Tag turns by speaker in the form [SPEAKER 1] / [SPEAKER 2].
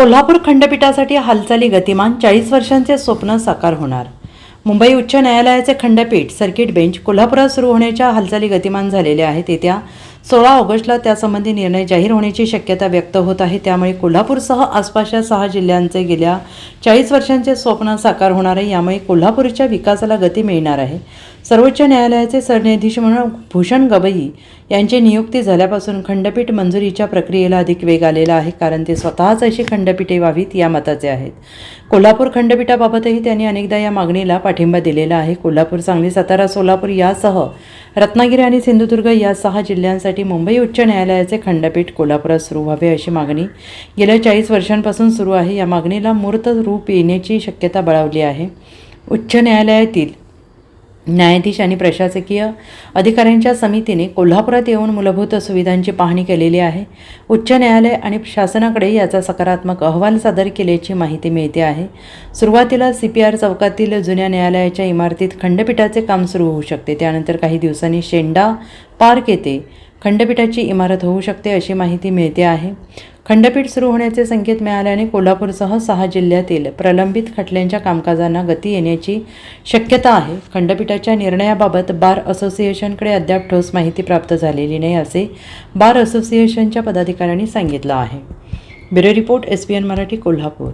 [SPEAKER 1] कोल्हापूर खंडपीठासाठी हालचाली गतिमान चाळीस वर्षांचे स्वप्न साकार होणार. मुंबई उच्च न्यायालयाचे खंडपीठ सर्किट बेंच कोल्हापुरात सुरू होण्याच्या हालचाली गतिमान झालेल्या आहेत. येत्या सोळा ऑगस्टला त्यासंबंधी निर्णय जाहीर होण्याची शक्यता व्यक्त होत आहे. त्यामुळे कोल्हापूरसह आसपासच्या सहा जिल्ह्यांचे गेल्या चाळीस वर्षांचे स्वप्न साकार होणार आहे. यामुळे कोल्हापूरच्या विकासाला गती मिळणार आहे. सर्वोच्च न्यायालयाचे सरन्यायाधीश म्हणून भूषण गवई यांची नियुक्ती झाल्यापासून खंडपीठ मंजुरीच्या प्रक्रियेला अधिक वेग आलेला आहे कारण ते स्वतःच अशी खंडपीठे व्हावीत या मताचे आहेत. कोल्हापूर खंडपीठाबाबतही त्यांनी अनेकदा या मागणीला पाठिंबा दिलेला आहे. कोल्हापूर सांगली सातारा सोलापूर यासह रत्नागिरी आणि सिंधुदुर्ग या सहा जिल्ह्यांसाठी मुंबई उच्च न्यायालयाचे खंडपीठ कोल्हापुरात सुरू व्हावे अशी मागणी गेल्या चाळीस वर्षांपासून सुरू आहे. या मागणीला मूर्त रूप येण्याची शक्यता बळावली आहे. उच्च न्यायालयातील न्यायाधीश आणि प्रशासकीय अधिकाऱ्यांच्या समितीने कोल्हापुरात येऊन मूलभूत सुविधांची पाहणी केलेली आहे. उच्च न्यायालय आणि शासनाकडे याचा सकारात्मक अहवाल सादर केल्याची माहिती मिळते आहे. सुरुवातीला सी पी आर चौकातील जुन्या न्यायालयाच्या इमारतीत खंडपीठाचे काम सुरू होऊ शकते. त्यानंतर काही दिवसांनी शेंडा पार्क येथे खंडपीठाची इमारत होऊ शकते अशी माहिती मिळते आहे. खंडपीठ सुरू होण्याचे संकेत मिळाल्याने कोल्हापूरसह सहा जिल्ह्यातील प्रलंबित खटल्यांच्या कामकाजांना गती येण्याची शक्यता आहे. खंडपीठाच्या निर्णयाबाबत बार असोसिएशनकडे अद्याप ठोस माहिती प्राप्त झालेली नाही असे बार असोसिएशनच्या पदाधिकाऱ्यांनी सांगितलं आहे. Bureau report S P N Marathi Kolhapur.